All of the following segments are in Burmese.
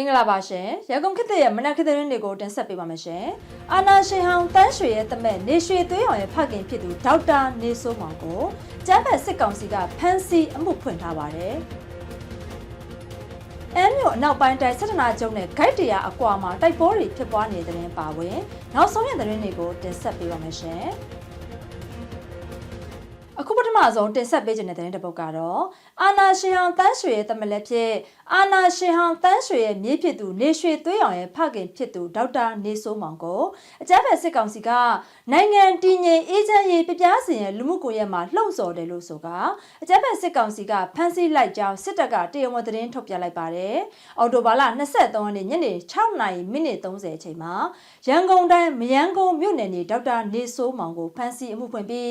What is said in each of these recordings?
င်္ဂလာပါရှင်ရန်ကုန်ခေတ်သစ်ရဲ့မနက်ခေတ်သတင်းတွေကိုတင်ဆက်ပေးပါမယ်ရှင်အာနာရှင်ဟောင်းတန်းရွှေရဲ့တမက်နေရွှေသွေးအောင်ရဲ့ဖခင်ဖြစ်သူဒေါက်တာနေစိုးမောင်ကိုကျန်းဖက်စစ်ကောင်စီကဖမ်းဆီးအမှုဖွင့်ထားပါတယ်အဲမျိုးအနောက်ပိုင်းတိုင်းစစ်တနာကျုံနဲ့ဂိုက်တရာအကွာမှာတိုက်ပွဲတွေဖြစ်ပွားနေတဲ့တဲ့ပါဝင်နောက်ဆုံးရသတင်းတွေကိုတင်ဆက်ပေးပါမယ်ရှင်အခုပထ မဆုံးတင်ဆက်ပေးခြင်းတဲ့တဲ့တစ်ပုဒ်ကတော့အာနာရှင်ဟောင်းတန်းရွှေရဲ့တမလက်ဖြစ်အာနာရှင်ဟောင်းတန်းရွှေရဲ့မြေးဖြစ်သူနေရွှေသွေးအောင်ရဲ့ဖခင်ဖြစ်သူဒေါက်တာနေစိုးမောင်ကိုအကြမ်းဖက်စစ်ကောင်စီကနိုင်ငံတည်ငြိမ်အေးချမ်းရေးပြပြစီရဲ့လူမှုကွန်ရက်မှာလှုံ့ဆော်တယ်လို့ဆိုကအကြမ်းဖက်စစ်ကောင်စီကဖမ်းဆီးလိုက်ကြောင်းစစ်တပ်ကတရားဝင်သတင်းထုတ်ပြန်လိုက်ပါတယ်။အော်တိုဘာလ23ရက်နေ့ညနေ6နာရီမိနစ်30အချိန်မှာရန်ကုန်တိုင်းမယန်းကုန်းမြို့နယ်နေဒေါက်တာနေစိုးမောင်ကိုဖမ်းဆီးအမှုဖွင့်ပြီး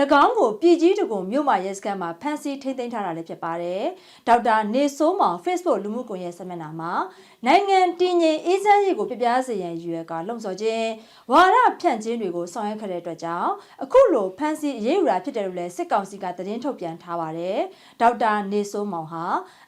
၎င်းကိုပြည်ကြီးတကုံမြို့မှာရဲစခန်းမှာဖမ်းဆီးထိန်းသိမ်းထားတာလည်းဖြစ်ပါတယ်။ဒေါက်တာနေစိုးမောင် Facebook လူမှုကွန်ရက်စာမျက်နှာမှာနိုင်ငံတည်ငြိမ်အေးချမ်းရေးကိုပြပြစေရန်ရည်ရွယ်ကလှုံ့ဆော်ခြင်းဝါရဖြန့်ခြင်းတွေကိုဆောင်ရွက်ခဲ့တဲ့အတွက်ကြောင့်အခုလိုဖမ်းဆီးအရေးယူတာဖြစ်တယ်လို့လည်းစစ်ကောင်စီကသတင်းထုတ်ပြန်ထားပါတယ်။ဒေါက်တာနေစိုးမောင်ဟာ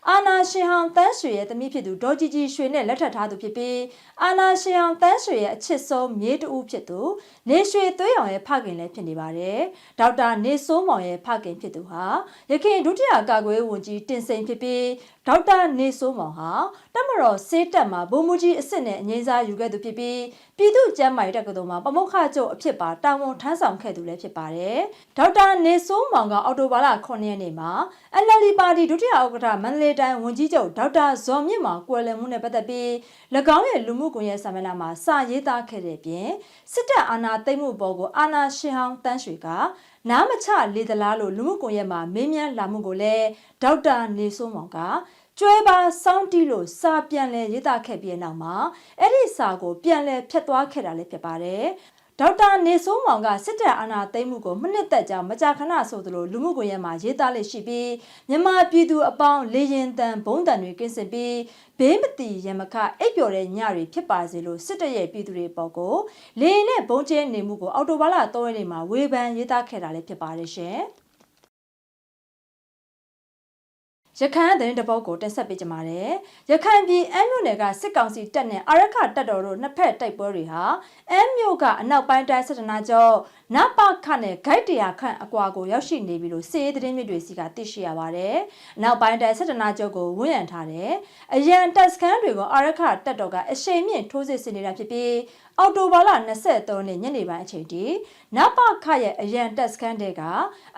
အာနာရှင်ဟောင်းတန်းရွှေရဲ့သမီးဖြစ်သူဒေါ်ကြီးကြီးရွှေနဲ့လက်ထပ်ထားသူဖြစ်ပြီးအာနာရှင်ဟောင်းတန်းရွှေရဲ့အချစ်ဆုံးမြေးတူဖြစ်သူနေရွှေသွေးအောင်ရဲ့ဖခင်လည်းဖြစ်နေပါတယ်။ဒေါက်တာနေစိုးမောင်ရဲ့ဖခင်ဖြစ်သူဟာရခိုင်ဒုတိယကာကွယ်ဝန်ကြီးတင်စိန်ဖြစ်ပြီးဒေါက်တာနေစိုးမောင်ဟာတမတော်စေးတက်မှာဗိုလ်မှူးကြီးအစ်စ်နဲ့အငိမ့်စားယူခဲ့သူဖြစ်ပြီးပြည်သူ့ကျန်းမာရေးတက္ကသိုလ်မှာပမုခချုပ်အဖြစ်ပါတာဝန်ထမ်းဆောင်ခဲ့သူလည်းဖြစ်ပါတယ်။ဒေါက်တာနေစိုးမောင်ကအော်တိုဘာလ9ရက်နေ့မှာ NLD ပါတီဒုတိယဥက္ကဋ္ဌမန္တလေးတိုင်းဝန်ကြီးချုပ်ဒေါက်တာဇော်မြင့်မောင်ကွယ်လွန်မှုနဲ့ပတ်သက်ပြီး၎င်းရဲ့လူမှုကွန်ရက်စာမျက်နှာမှာစာရေးသားခဲ့တဲ့ပြင်စစ်တပ်အာဏာသိမ်းမှုပေါ်ကိုအာဏာရှင်ဟောင်းတန်းရွှေက နားမချလေသလားလို့လူမှုကွန်ရက်မှာမေးမြန်းလာမှုကိုလည်းဒေါက်တာနေစိုးမောင်ကကျွဲပါစောင်းတီးလို့စာပြန်လဲရေးသားခဲ့ပြီးနောက်မှာအဲ့ဒီစာကိုပြန်လဲဖျက်သွားခဲ့တာလည်းဖြစ်ပါတယ် ဒေါက်တာနေစိုးမောင်ကစစ်တပ်အာဏာသိမ်းမှုကိုမနှစ်သက်ကြောင်မကြာခဏဆိုသလိုလူမှုကွန်ရက်မှာရေးသားလက်ရှိပြီးမြန်မာပြည်သူအပေါင်းလေရင်တန်ဘုံတန်တွေကင်းစင်ပြီးဘေးမတီရမခအိပ်ပျော်တဲ့ညတွေဖြစ်ပါစေလို့စစ်တပ်ရဲ့ပြည်သူတွေပေါ်ကိုလေရင်နဲ့ဘုံကျဲနေမှုကိုအော်တိုဘာလ3ရက်နေ့မှာဝေဖန်ရေးသားခဲ့တာလည်းဖြစ်ပါတယ်ရှင်။ ရခိုင်သတင်းတပုတ်ကိုတင်ဆက်ပေးကြပါမယ်။ရခိုင်ပြည်အမ်းမြို့နယ်ကစစ်ကောင်စီတပ်နဲ့အာရခတပ်တော်တို့နှစ်ဖက်တိုက်ပွဲတွေဟာအမ်းမြို့ကအနောက်ပိုင်းတိုင်းစစ်တနာကျော်နပခနဲ့ဂိုက်တရာခန့်အကွာကိုရောက်ရှိနေပြီလို့စစ်ရေးသတင်းမြစ်တွေစီကသိရှိရပါတယ်။အနောက်ပိုင်းတိုင်းစစ်တနာကျော်ကိုဝန်းရံထားတယ်။အရန်တပ်စခန်းတွေကိုအာရခတပ်တော်ကအရှိန်မြင့်ထိုးစစ်ဆင်နေတာဖြစ်ပြီးအော်တိုဘာလ23ရက်ညနေပိုင်းအချိန်ထိနပခရဲ့အရန်တက်စကန်တဲ့က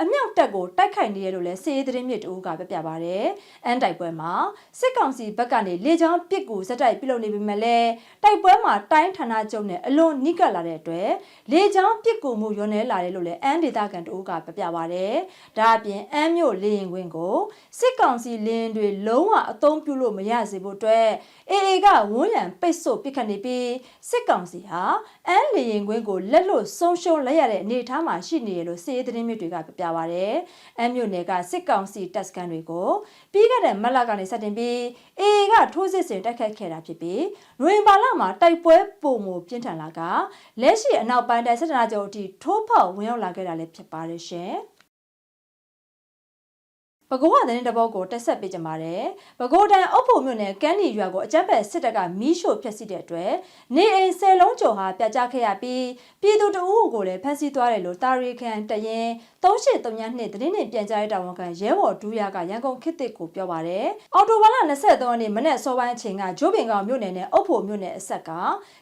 အမြောက်တက်ကိုတိုက်ခိုက်နေရလို့လဲစစ်ရေးသတင်းမြစ်တူကပြပြပါဗျ။အန်တိုက်ပွဲမှာစစ်ကောင်စီဘက်ကနေလေကြောင်းပစ်ကူစက်တိုက်ပြုလုပ်နေပေမဲ့လည်းတိုက်ပွဲမှာတိုင်းဌာနချုပ်နဲ့အလွန်နိကလာတဲ့အတွက်လေကြောင်းပစ်ကူမှုရောနေလာတယ်လို့လဲအန်ဒေတာကန်တူကပြပြပါဗျ။ဒါအပြင်အန်မြို့လေရင်ခွင်းကိုစစ်ကောင်စီလင်းတွေလုံးဝအသုံးပြုလို့မရစေဖို့အတွက် အေအေကဝန်းရံပိတ်ဆို့ပစ်ခတ်နေပြီးစစ်ကောင်စီဟာအန်းလီရင်ကွင်းကိုလက်လွတ်ဆုံးရှုံးလိုက်ရတဲ့အနေအထားမှာရှိနေရလို့စစ်ရေးသတင်းမြစ်တွေကပြပါဗျ။အန်းမြို့နယ်ကစစ်ကောင်စီတပ်စခန်းတွေကိုပြီးခဲ့တဲ့မက်လကနေစတင်ပြီးအေအေကထိုးစစ်ဆင်တိုက်ခိုက်ခဲ့တာဖြစ်ပြီးနွေပါလမှာတိုက်ပွဲပုံမှုပြင်းထန်လာကလက်ရှိအနောက်ပိုင်းတိုင်းစစ်တပ်ချုပ်အထိထိုးဖောက်ဝင်ရောက်လာခဲ့တာလည်းဖြစ်ပါတယ်ရှင်။ ပဲခူးဝသတင်းတပုတ်ကိုတက်ဆက်ပေးကြပါတယ်။ပဲခူးတိုင်းအုပ်ဖို့မြို့နယ်ကန်းနီရွာကိုအကြမ်းဖက်စစ်တပ်ကမီးရှို့ဖျက်ဆီးတဲ့အတွက်နေအိမ်ဆယ်လုံးကျော်ဟာပြကြခဲ့ရပြီးပြည်သူတအုပ်ကိုလည်းဖမ်းဆီးသွားတယ်လို့တာရီခန်တရင် 3832သတင်းနဲ့ပြန်ကြားရေးတာဝန်ခံရဲဘော်ဒူးရကရန်ကုန်ခေတ်သစ်ကိုပြောပါတယ်။အော်တိုဘာလ23ရက်နေ့မနေ့စောပိုင်းအချိန်ကဂျိုးပင်ကောင်မြို့နယ်နဲ့အုပ်ဖို့မြို့နယ်အဆက်က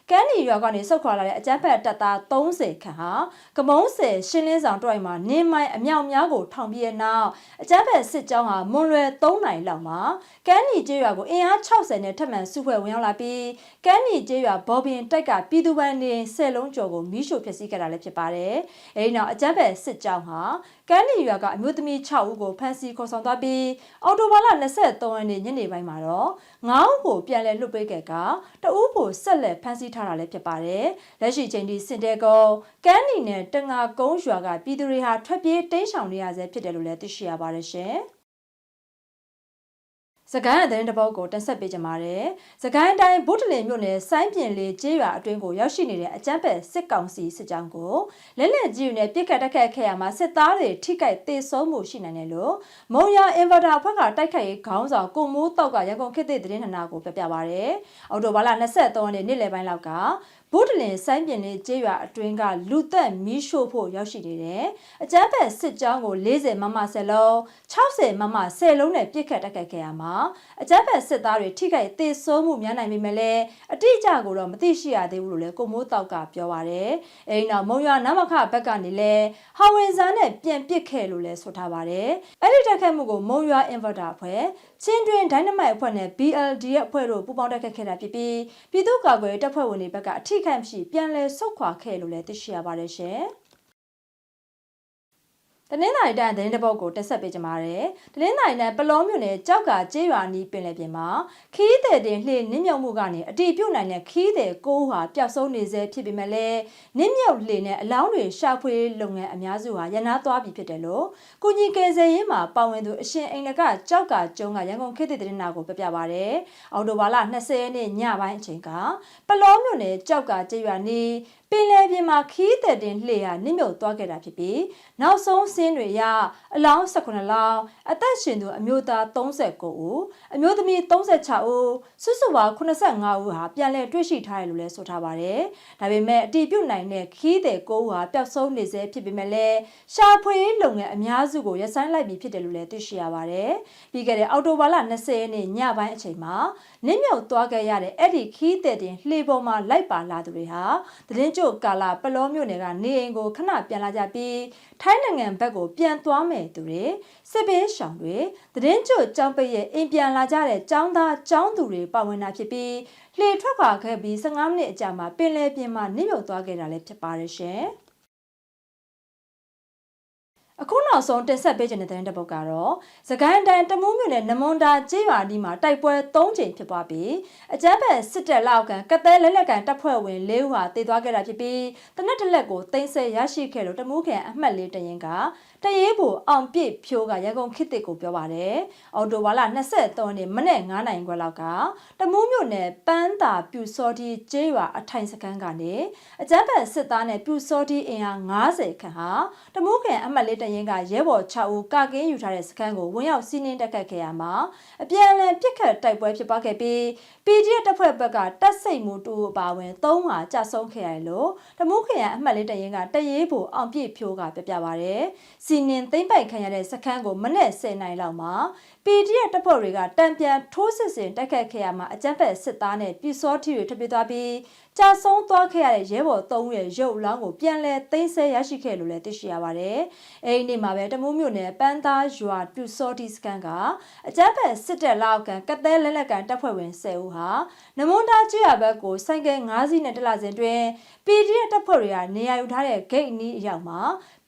ကန်းနီရွာကနေဆုတ်ခွာလာတဲ့အကြမ်းဖက်တပ်သား30ခန့်ဟာကမုံးဆယ်ရှင်းလင်းဆောင်တွိုက်မှာနင်းမိုင်းအမြောက်များကိုထောင်ပြဲနောက်အကြမ်းဖက်စစ်ကြောင်းဟာမွန်လွယ်3နိုင်လောက်မှာကန်းနီကျေးရွာကိုအင်အား60နဲ့ထပ်မံစုဖွဲ့ဝင်ရောက်လာပြီးကန်းနီကျေးရွာဘော်ဘင်တိုက်ကပြည်သူပန်းနေဆယ်လုံးကျော်ကိုမီးရှို့ဖျက်ဆီးခဲ့တာလည်းဖြစ်ပါတယ်။အဲဒီနောက်အကြမ်းဖက်စစ်ကြောင်းဟာကန်းနီရွာကအမျိုးသမီး6ဦးကိုဖမ်းဆီးခေါ်ဆောင်သွားပြီးအော်တိုဘာလ23ရက်နေ့ညနေပိုင်းမှာတော့9ဦးကိုပြန်လည်လွှတ်ပေးခဲ့ကတဦးကိုဆက်လက်ဖမ်းဆီးထားတာလည်းဖြစ်ပါတယ်။လက်ရှိချိန်ထိစင်တဲကုန်းကန်းနီနဲ့တငါကုန်းရွာကပြည်သူတွေဟာထွက်ပြေးတိမ်းရှောင်နေရဆဲဖြစ်တယ်လို့လည်းသိရှိရပါတယ်ရှင်။ စကိုင်းအသတင်းတစ်ပုဒ်ကိုတင်ဆက်ပေးကြပါမယ်။စကိုင်းတိုင်းဗုဒ္ဓလင်မြို့နယ်စိုင်းပြင်လေးကျေးရွာအတွင်းကိုရောက်ရှိနေတဲ့အကြမ်းဖက်စစ်ကောင်စီစစ်ကြောင်းကိုလက်လက်ကြီးယူနဲ့ပြစ်ခတ်တက်ခတ်ခဲ့ရမှာစစ်သားတွေထိခိုက်ဒေဆုံးမှုရှိနိုင်တယ်လို့မုံရအင်ဗာတာအဖွဲ့ကတိုက်ခိုက်ရေးခေါင်းဆောင်ကိုမိုးတောက်ကရန်ကုန်ခေတ်သစ်သတင်းဌာနကိုပြပြပါရယ်။အော်တိုဘာလ23ရက်နေ့နေ့လယ်ပိုင်းလောက်က ဗုဒ္ဓလင်စိုင်းပြင်လေးကျေးရွာအတွင်းကလူသက်မီးရှို့ဖို့ရောက်ရှိနေတယ်။အကြမ်းဖက်စစ်ကြောင်းကို40မမ10လုံး60မမ10လုံးနဲ့ပြစ်ခတ်တက်ခတ်ခဲ့ရမှာအကြမ်းဖက်စစ်သားတွေထိခိုက်သေဆုံးမှုများနိုင်ပေမဲ့လည်းအတိအကျကိုတော့မသိရှိရသေးဘူးလို့လည်းကိုမိုးတောက်ကပြောပါရယ်။အဲဒီနောက်မုံရွာနမခဘက်ကနေလည်းဟာဝင်စားနဲ့ပြန်ပစ်ခဲ့လို့လည်းဆိုထားပါတယ်။အဲ့ဒီတက်ခတ်မှုကိုမုံရွာ inverter အဖွဲ့ချင်းတွင် Dynamite အဖွဲ့နဲ့ BLD ရဲ့အဖွဲ့တို့ပူးပေါင်းတက်ခတ်ခဲ့တာဖြစ်ပြီးပြည်သူ့ကာကွယ်ရေးတပ်ဖွဲ့ဝင်တွေဘက်ကအထိခိုက်မရှိပြန်လည်ဆုတ်ခွာခဲ့လို့လည်းသိရှိရပါတယ်ရှင်။ တနင်္သာရီတိုင်းသတင်းတပုတ်ကိုတက်ဆက်ပေးကြပါရယ်။တနင်္သာရီတိုင်းပလောမြို့နယ်ကြောက်ကကျေးရွာနီးပင်လယ်ပြင်မှာခီးတဲ့တင်လှေနင်းမြုပ်မှုကနေအတီးပြုတ်နိုင်တဲ့ခီးတဲ့ကိုးဟာပျောက်ဆုံးနေစေဖြစ်ပေမဲ့လည်းနင်းမြုပ်လှေနဲ့အလောင်းတွေရှာဖွေလုပ်ငန်းအများစုဟာရန်နာသွားပြီဖြစ်တယ်လို့ကုညီကယ်ဆယ်ရေးမှာပါဝင်သူအရှင်အိမ်လကကြောက်ကကျုံကရန်ကုန်ခေတ်သစ်သတင်းနာကိုပြပြပါရယ်။အော်တိုဘာလ20ရက်နေ့ညပိုင်းအချိန်ကပလောမြို့နယ်ကြောက်ကကျေးရွာနီးပင်လယ်ပြင်မှာခီးတဲ့တင်လှေဟာနစ်မြုပ်သွားခဲ့တာဖြစ်ပြီးနောက်ဆုံးစင်းတွေရအလောင်း18လောင်းအသက်ရှင်သူအမျိုးသား39ဦးအမျိုးသမီး36ဦးစုစုပေါင်း85ဦးဟာပြန်လည်တွေ့ရှိထားတယ်လို့လည်းဆိုထားပါတယ်။ဒါပေမဲ့အတီးပြုတ်နိုင်တဲ့ခီးတဲ့9ဦးဟာပျောက်ဆုံးနေဆဲဖြစ်ပေမဲ့လည်းရှာဖွေလုပ်ငန်းအများစုကိုရပ်ဆိုင်းလိုက်ပြီးဖြစ်တယ်လို့လည်းသိရှိရပါတယ်။ပြီးခဲ့တဲ့အောက်တိုဘာလ20ရက်နေ့ညပိုင်းအချိန်မှာနစ်မြုပ်သွားခဲ့ရတဲ့အဲ့ဒီခီးတဲ့တင်လှေပေါ်မှာလိုက်ပါလာသူတွေဟာသတင်းကျို့ကာလာပလောမြို့နယ်ကနေအိမ်ကိုခဏပြန်လာကြပြီးထိုင်းနိုင်ငံဘက်ကိုပြန်သွားမယ်သူတွေစစ်ပေးရှောင်တွေသတင်းကျို့ကြောင်းပိတ်ရဲ့အိမ်ပြန်လာကြတဲ့ចောင်းသားចောင်းသူတွေပါဝင်တာဖြစ်ပြီးလှေထွက်ခွာခဲ့ပြီး15မိနစ်အကြာမှာပင်လယ်ပြင်မှာနစ်မြုပ်သွားခဲ့တာလည်းဖြစ်ပါတယ်ရှင်။အခု နောက်ဆုံးတင်ဆက်ပေးခြင်းတဲ့တဲ့တစ်ပုဒ်ကတော့စကိုင်းတိုင်းတမူးမြို့နယ်နမွန်တာကျေးရွာဒီမှာတိုက်ပွဲ၃ချိန်ဖြစ်ပွားပြီးအကြမ်းဖက်စစ်တပ်လောက်ကန်ကတဲ့လက်လက်ကန်တပ်ဖွဲ့ဝင်၄ဦးဟာတည်သွားခဲ့တာဖြစ်ပြီးတနက်တစ်လက်ကိုတင်ဆက်ရရှိခဲ့လို့တမူးခင်အမှတ်လေးတရင်ကတရေးဘူအောင်ပြည့်ဖြိုးကရန်ကုန်ခေတ်တစ်ကိုပြောပါတယ်။အော်တိုဝါလာ23ရက်နေ့မနေ့9နိုင်ခွဲလောက်ကတမူးမြို့နယ်ပန်းတာပြူစောတီကျေးရွာအထိုင်စခန်းကနေအကြမ်းဖက်စစ်သားနဲ့ပြူစောတီအင်အား90ခန့်ဟာတမူးခင်အမှတ်လေးတရင်ကရဲဘော်6ဦးကကင်းယူထားတဲ့စခန်းကိုဝင်ရောက်စီးနင်းတက်ခတ်ခဲ့ရမှာအပြန်အလှန်ပြစ်ခတ်တိုက်ပွဲဖြစ်ပွားခဲ့ပြီး PDF တပ်ဖွဲ့ဘက်ကတပ်စိတ်မှုတူအပါဝင်3ဟာကြာဆုံးခဲ့ရတယ်လို့တမုခရိုင်အမှတ်လေးတရင်ကတရေးဘူအောင်ပြည့်ဖြိုးကပြပြပါဗျ။စီနင်သိမ့်ပိုက်ခံရတဲ့စခန်းကိုမနေ့10နိုင်လောက်မှာ PDF တပ်ဖွဲ့တွေကတံပြန်ထိုးစစ်ဆင်တိုက်ခတ်ခဲ့ရမှာအကြမ်းဖက်စစ်သားနဲ့ပြည်စောထီတွေထပ်ပြေးသွားပြီးကြာဆုံးသွားခဲ့ရတဲ့ရဲဘော်၃ဦးရဲ့ရုပ်လောင်းကိုပြန်လဲသိမ်းဆဲရရှိခဲ့လို့လည်းသိရှိရပါတယ်။အဲဒီနေ့မှာပဲတမူးမြို့နယ်ပန်းသားရွာပြူစောတီစကန်ကအကြမ်းဖက်စစ်တပ်လောက်ကန်ကသဲလက်လက်ကန်တပ်ဖွဲ့ဝင်10ဦးဟာနမွန်တာကျွရဘက်ကိုဆိုင်ကယ်9စီးနဲ့တလစဉ်တွင် PDF တပ်ဖွဲ့တွေကနေရာယူထားတဲ့ဂိတ်အနီးအရောက်မှာ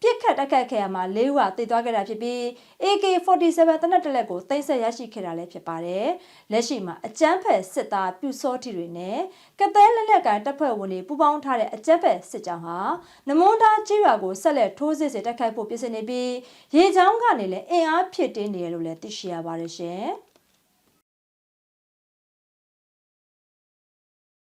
ပြစ်ခတ်တက်ခတ်ခဲ့ရမှာ၄ဦးဟာတည်သွားခဲ့တာဖြစ်ပြီး AK47 တနက်တလက်ကိုသိမ်းဆက်ရရှိခဲ့တာလည်းဖြစ်ပါတယ်။လက်ရှိမှာအကြမ်းဖက်စစ်သားပြူစောတီတွေနဲ့ကသဲလက်လက်ကန်တပ်ဖွဲ့ဝင်တွေပူးပေါင်းထားတဲ့အကြမ်းဖက်စစ်ကြောင်းဟာနမွန်တာကြေးရွာကိုဆက်လက်ထိုးစစ်ဆင်တိုက်ခိုက်ဖို့ပြင်ဆင်နေပြီးရေချောင်းကနေလည်းအင်အားဖြစ်တင်းနေရလို့လည်းသိရှိရပါတယ်ရှင်။